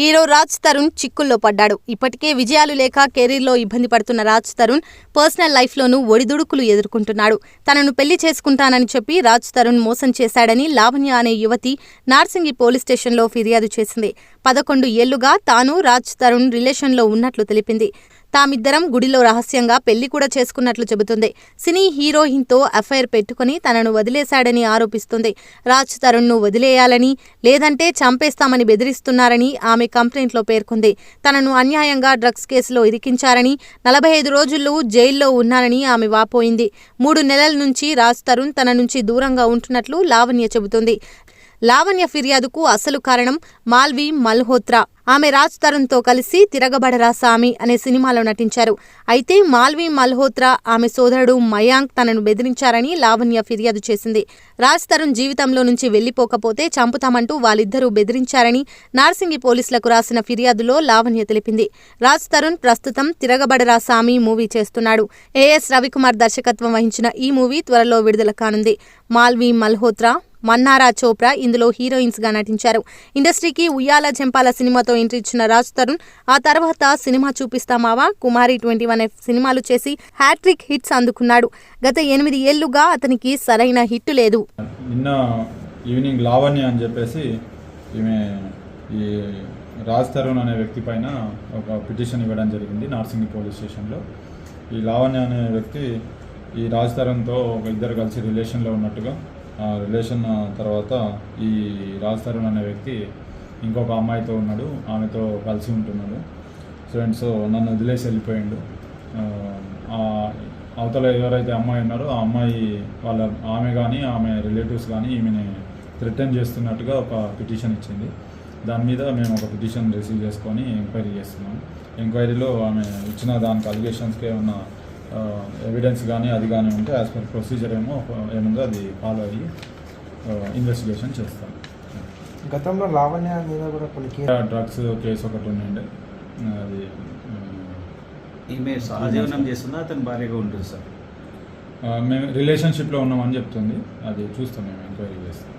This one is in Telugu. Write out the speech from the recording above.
హీరో రాజ్ తరుణ్ చిక్కుల్లో పడ్డాడు. ఇప్పటికే విజయాలు లేక కెరీర్లో ఇబ్బంది పడుతున్న రాజ్ తరుణ్ పర్సనల్ లైఫ్లోనూ ఒడిదుడుకులు ఎదుర్కొంటున్నాడు. తనను పెళ్ళి చేసుకుంటానని చెప్పి రాజ్ తరుణ్ మోసం చేశాడని లావణ్య అనే యువతి నార్సింగి పోలీస్ స్టేషన్లో ఫిర్యాదు చేసింది. పదకొండు ఏళ్ళుగా తాను రాజ్ తరుణ్ రిలేషన్లో ఉన్నట్లు తెలిపింది. తామిద్దరం గుడిలో రహస్యంగా పెళ్ళి కూడా చేసుకున్నట్లు చెబుతుంది. సినీ హీరోయిన్తో అఫైర్ పెట్టుకుని తనను వదిలేశాడని ఆరోపిస్తుంది. రాజ్ తరుణ్ను వదిలేయాలని లేదంటే చంపేస్తామని బెదిరిస్తున్నారని ఆమె కంప్లైంట్లో పేర్కొంది. తనను అన్యాయంగా డ్రగ్స్ కేసులో ఇరికించారని నలభై ఐదు రోజులు జైల్లో ఉన్నానని ఆమె వాపోయింది. మూడు నెలల నుంచి రాజ్ తరుణ్ తన నుంచి దూరంగా ఉంటున్నట్లు లావణ్య చెబుతుంది. లావణ్య ఫిర్యాదుకు అసలు కారణం మాల్వి మల్హోత్రా. ఆమె రాజ్ తరుణ్తో కలిసి తిరగబడరా సామి అనే సినిమాలో నటించారు. అయితే మాల్వి మల్హోత్రా ఆమె సోదరుడు మయాంక్ తనను బెదిరించారని లావణ్య ఫిర్యాదు చేసింది. రాజ్ తరుణ్ జీవితంలో నుంచి వెళ్ళిపోకపోతే చంపుతామంటూ వాళ్ళిద్దరూ బెదిరించారని నార్సింగి పోలీసులకు రాసిన ఫిర్యాదులో లావణ్య తెలిపింది. రాజ్ తరుణ్ ప్రస్తుతం తిరగబడరా సామి మూవీ చేస్తున్నాడు. ఏఎస్ రవికుమార్ దర్శకత్వం వహించిన ఈ మూవీ త్వరలో విడుదల కానుంది. మాల్వి మల్హోత్రా మన్నారా చోప్రా ఇందులో హీరోయిన్స్గా నటించారు. ఇండస్ట్రీకి ఉయ్యాల చెంపాల సినిమాతో ఎంట్రీ ఇచ్చిన రాజ్ తరుణ్ ఆ తర్వాత సినిమా చూపిస్తామావా? కుమారి ట్వంటీ వన్ సినిమాలు చేసి హ్యాట్రిక్ హిట్స్ అందుకున్నాడు. గత ఎనిమిది ఏళ్ళుగా అతనికి సరైన హిట్ లేదు. నిన్న ఈవినింగ్ లావణ్య అని చెప్పేసి ఈమె ఈ రాజ్ తరుణ్ అనే వ్యక్తి పైన ఒక పిటిషన్ ఇవ్వడం జరిగింది నార్సింగి పోలీస్ స్టేషన్లో. ఈ లావణ్య అనే వ్యక్తి ఈ రాజ్ తరుణ్తో ఒక ఇద్దరు కలిసి రిలేషన్లో ఉన్నట్టుగా రిలేషన్ తర్వాత ఈ రాజ్ తరుణ్ అనే వ్యక్తి ఇంకొక అమ్మాయితో ఉన్నాడు. ఆమెతో కలిసి ఉంటున్నాడు. ఫ్రెండ్స్ నన్ను వదిలేసి వెళ్ళిపోయిండు. అవతల ఎవరైతే అమ్మాయి ఉన్నారో ఆ అమ్మాయి వాళ్ళ ఆమె కానీ ఆమె రిలేటివ్స్ కానీ ఈమెని రిటర్న్ చేస్తున్నట్టుగా ఒక పిటిషన్ ఇచ్చింది. దాని మీద మేము ఒక పిటిషన్ రిసీవ్ చేసుకొని ఎంక్వైరీ చేస్తున్నాం. ఎంక్వైరీలో ఆమె ఇచ్చిన దానికి అలిగేషన్స్కి ఏమన్నా ఎవిడెన్స్ కానీ అది కానీ ఉంటే యాజ్ పర్ ప్రొసీజర్ ఏమో ఏముందో అది ఫాలో అయ్యి ఇన్వెస్టిగేషన్ చేస్తాం. గతంలో లావణ్య మీద కూడా కొన్ని డ్రగ్స్ కేసు ఒకటి ఉండండి. అది ఈమె సహజీవనం చేస్తుందా? అతని భార్యగా ఉంటుంది సార్. మేము రిలేషన్షిప్లో ఉన్నామని చెప్తుంది. అది చూస్తాం మేము ఎంక్వైరీ చేస్తాం.